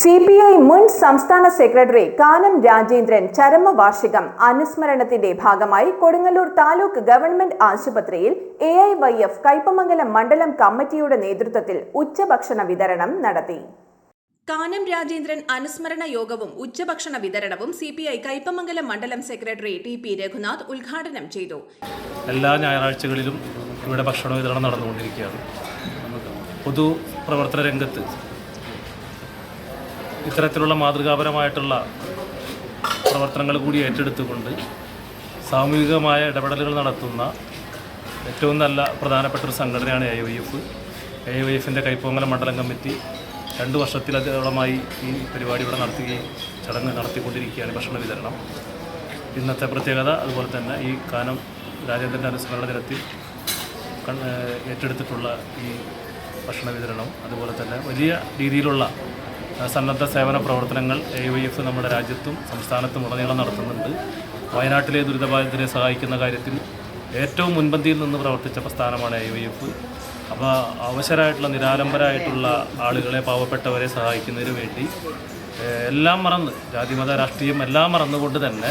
C P I മുൻ സംസ്ഥാന secretary Kanam Rajendran ചരമവാർഷികം അനുസ്മരണത്തിന്റെ ഭാഗമായി കൊടുങ്ങല്ലൂർ താലൂക്ക് ഗവൺമെന്റ് ആശുപത്രിയിൽ A I Y F Kaipamangalam മണ്ഡലം കമ്മിറ്റിയുടെ നേതൃത്വത്തിൽ ഉച്ചഭക്ഷണ വിതരണം നടത്തി. കാനം രാജേന്ദ്രൻ അനുസ്മരണ യോഗവും ഉച്ചഭക്ഷണ വിതരണവും സി പി ഐ കൈപ്പമംഗലം മണ്ഡലം സെക്രട്ടറി ടി പി രഘുനാഥ് ഉദ്ഘാടനം ചെയ്തു. എല്ലാ ഞായറാഴ്ചകളിലും ഇവിടെ ഭക്ഷണ വിതരണം നടന്നുകൊണ്ടിരിക്കുകയാണ്. പൊതു പ്രവർത്തന രംഗത്ത് ഇത്തരത്തിലുള്ള മാതൃകാപരമായിട്ടുള്ള പ്രവർത്തനങ്ങൾ കൂടി ഏറ്റെടുത്തുകൊണ്ട് സാമൂഹികമായ ഇടപെടലുകൾ നടത്തുന്ന ഏറ്റവും നല്ല പ്രധാനപ്പെട്ട ഒരു സംഘടനയാണ് A Y F A Y എഫിന്റെ കൈപ്പോങ്ങല മണ്ഡലം കമ്മിറ്റി രണ്ട് വർഷത്തിലധികമായി ഈ പരിപാടി ഇവിടെ നടത്തുകയും ചടങ്ങ് നടത്തിക്കൊണ്ടിരിക്കുകയാണ് ഭക്ഷണ വിതരണം. ഇന്നത്തെ പ്രത്യേകത അതുപോലെ തന്നെ ഈ കാനം രാജേന്ദ്രന്റെ അനുസ്മരണ ദിനത്തിൽ ഏറ്റെടുത്തിട്ടുള്ള ഈ ഭക്ഷണ വിതരണം. അതുപോലെ തന്നെ വലിയ രീതിയിലുള്ള സന്നദ്ധ സേവന പ്രവർത്തനങ്ങൾ എ വൈ എഫ് നമ്മുടെ രാജ്യത്തും സംസ്ഥാനത്തും ഉടനീളം നടത്തുന്നുണ്ട്. വയനാട്ടിലെ ദുരിതബാധിതരെ സഹായിക്കുന്ന കാര്യത്തിൽ ഏറ്റവും മുൻപന്തിയിൽ നിന്ന് പ്രവർത്തിച്ച പ്രസ്ഥാനമാണ് എ വൈ എഫ് അപ്പോൾ അവശരായിട്ടുള്ള നിരാലംബരായിട്ടുള്ള ആളുകളെ പാവപ്പെട്ടവരെ സഹായിക്കുന്നതിന് വേണ്ടി എല്ലാം മറന്ന് ജാതിമത രാഷ്ട്രീയം എല്ലാം മറന്നുകൊണ്ട് തന്നെ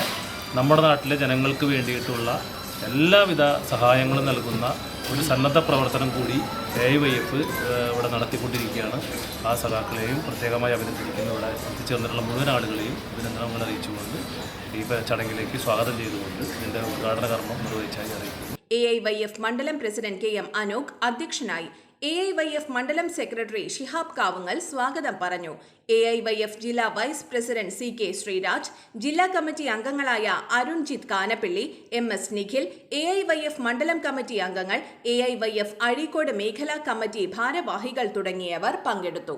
നമ്മുടെ നാട്ടിലെ ജനങ്ങൾക്ക് വേണ്ടിയിട്ടുള്ള എല്ലാവിധ സഹായങ്ങളും നൽകുന്ന ഒരു സന്നദ്ധ പ്രവർത്തനം കൂടി എ വൈ എഫ് ഇവിടെ നടത്തിക്കൊണ്ടിരിക്കുകയാണ്. ആ സഖാക്കളെയും പ്രത്യേകമായി അഭിനന്ദിക്കുന്നു. ഇവിടെ എത്തിച്ചേർന്നിട്ടുള്ള മുഴുവൻ ആളുകളെയും അഭിനന്ദനങ്ങൾ അറിയിച്ചുകൊണ്ട് ഈ ചടങ്ങിലേക്ക് സ്വാഗതം ചെയ്തുകൊണ്ട് ഇതിന്റെ ഉദ്ഘാടന കർമ്മം നിർവഹിച്ചായി അറിയിക്കുന്നു. എ ഐ വൈ എഫ് മണ്ഡലം പ്രസിഡന്റ് കെ എം അനോക് അധ്യക്ഷനായി എ ഐ വൈ എഫ് മണ്ഡലം സെക്രട്ടറി ഷിഹാബ് കാവുങ്ങൽ സ്വാഗതം പറഞ്ഞു. എ ഐ വൈ എഫ് ജില്ലാ vice president C K Sreeraj ജില്ലാ കമ്മിറ്റി അംഗങ്ങളായ Arunjith Kanappilly M S Nikhil A I Y F മണ്ഡലം committee അംഗങ്ങൾ A I Y F Azhikode മേഖലാ കമ്മിറ്റി ഭാരവാഹികൾ തുടങ്ങിയവർ പങ്കെടുത്തു.